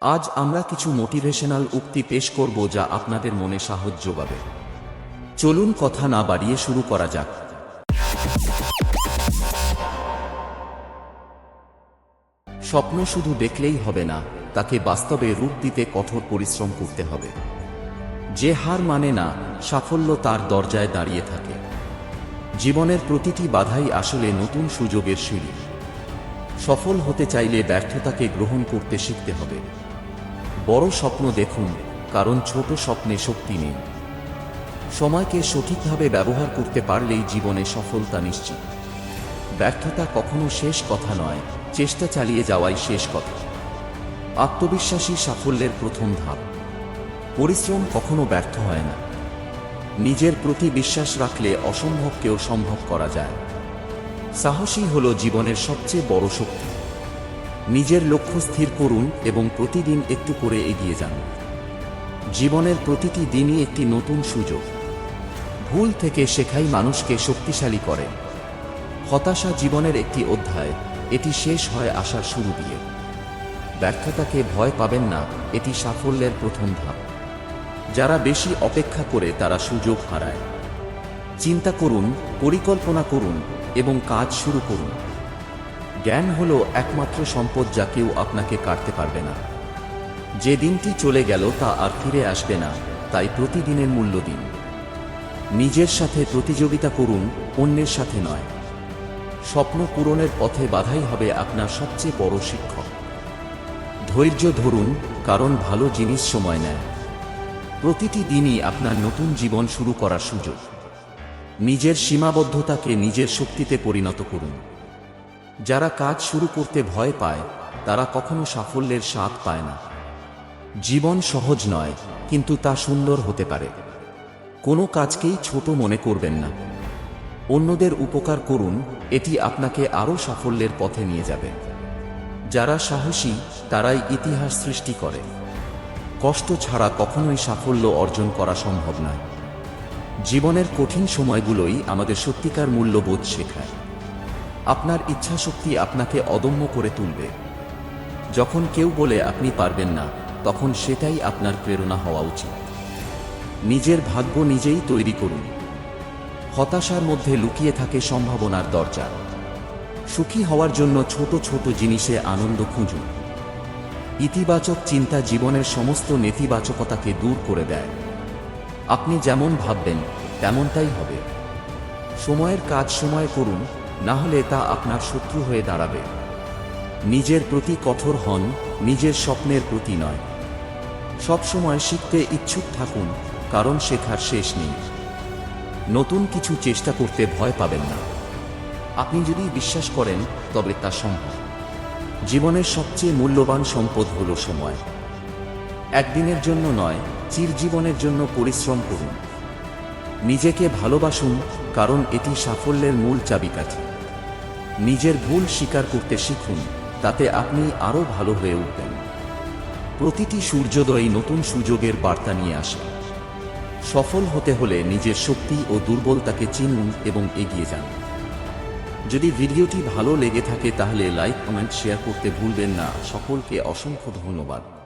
আজ আমরা কিছু মোটিভেশনাল উক্তি পেশ করব যা আপনাদের মনে সাহস যোগাবে চলুন কথা না বাড়িয়ে শুরু করা যাক। স্বপ্ন শুধু দেখলেই হবে না, তাকে বাস্তবে রূপ দিতে কঠোর পরিশ্রম করতে হবে। যে হার মানে না, সাফল্য তার দরজায় দাঁড়িয়ে থাকে। জীবনের প্রতিটি বাধাই আসলে নতুন সুযোগের সিঁড়ি। সফল হতে চাইলে ব্যর্থতাকে গ্রহণ করতে শিখতে হবে। বড় স্বপ্ন দেখুন, কারণ ছোট স্বপ্নে শক্তি নেই। সময়কে সঠিকভাবে ব্যবহার করতে পারলেই জীবনে সফলতা নিশ্চিত। ব্যর্থতা কখনো শেষ কথা নয়, চেষ্টা চালিয়ে যাওয়াই শেষ কথা। আত্মবিশ্বাসী সাফল্যের প্রথম ধাপ। পরিশ্রম কখনো ব্যর্থ হয় না। নিজের প্রতি বিশ্বাস রাখলে অসম্ভবকেও সম্ভব করা যায়। সাহসী হল জীবনের সবচেয়ে বড় শক্তি। নিজের লক্ষ্য স্থির করুন এবং প্রতিদিন একটু করে এগিয়ে যান। জীবনের প্রতিটি দিনই একটি নতুন সুযোগ। ভুল থেকে শেখাই মানুষকে শক্তিশালী করে। হতাশা জীবনের একটি অধ্যায়, এটি শেষ হয় আসার শুরু দিয়ে। ব্যর্থতাকে ভয় পাবেন না, এটি সাফল্যের প্রথম ধাপ। যারা বেশি অপেক্ষা করে তারা সুযোগ হারায়। চিন্তা করুন, পরিকল্পনা করুন এবং কাজ শুরু করুন। জ্ঞান হল একমাত্র সম্পদ যা কেউ আপনাকে কাটতে পারবে না। যে দিনটি চলে গেল তা আর ফিরে আসবে না, তাই প্রতিদিনের মূল্য দিন। নিজের সাথে প্রতিযোগিতা করুন, অন্যের সাথে নয়। স্বপ্ন পূরণের পথে বাধাই হবে আপনার সবচেয়ে বড় শিক্ষক। ধৈর্য ধরুন, কারণ ভালো জিনিস সময় নেয়। প্রতিটি দিনই আপনার নতুন জীবন শুরু করার সুযোগ। নিজের সীমাবদ্ধতাকে নিজের শক্তিতে পরিণত করুন। যারা কাজ শুরু করতে ভয় পায়, তারা কখনো সাফল্যের স্বাদ পায় না। জীবন সহজ নয়, কিন্তু তা সুন্দর হতে পারে। কোনো কাজকেই ছোট মনে করবেন না। অন্যদের উপকার করুন, এটি আপনাকে আরও সাফল্যের পথে নিয়ে যাবে। যারা সাহসী, তারাই ইতিহাস সৃষ্টি করে। কষ্ট ছাড়া কখনোই সাফল্য অর্জন করা সম্ভব নয়। জীবনের কঠিন সময়গুলোই আমাদের সত্যিকার মূল্যবোধ শেখায়। আপনার ইচ্ছাশক্তি আপনাকে অদম্য করে তুলবে। যখন কেউ বলে আপনি পারবেন না, তখন সেটাই আপনার প্রেরণা হওয়া উচিত। নিজের ভাগ্য নিজেই তৈরি করুন। হতাশার মধ্যে লুকিয়ে থাকে সম্ভাবনার দরজা। সুখী হওয়ার জন্য ছোট ছোট জিনিসে আনন্দ খুঁজুন। ইতিবাচক চিন্তা জীবনের সমস্ত নেতিবাচকতাকে দূর করে দেয়। আপনি যেমন ভাববেন, তেমনটাই হবে। সময়ের কাজ সময় করুন না হলে তা আপনার শত্রু হয়ে দাঁড়াবে। নিজের প্রতি কঠোর হন, নিজের স্বপ্নের প্রতি নয়। সবসময় শিখতে ইচ্ছুক থাকুন, কারণ শেখার শেষ নেই। নতুন কিছু চেষ্টা করতে ভয় পাবেন না। আপনি যদি বিশ্বাস করেন, তবে তা সম্ভব। জীবনের সবচেয়ে মূল্যবান সম্পদ হল সময়। একদিনের জন্য নয়, চিরজীবনের জন্য পরিশ্রম করুন। নিজেকে ভালোবাসুন, কারণ এটি সাফল্যের মূল চাবিকাঠি। নিজের ভুল স্বীকার করতে শিখুন, তাতে আপনি আরও ভালো হয়ে উঠবেন। প্রতিটি সূর্যোদয় নতুন সুযোগের বার্তা নিয়ে আসে। সফল হতে হলে নিজের শক্তি ও দুর্বলতাকে চিনুন এবং এগিয়ে যান। যদি ভিডিওটি ভালো লেগে থাকে তাহলে লাইক, কমেন্ট, শেয়ার করতে ভুলবেন না। সকলকে অসংখ্য ধন্যবাদ।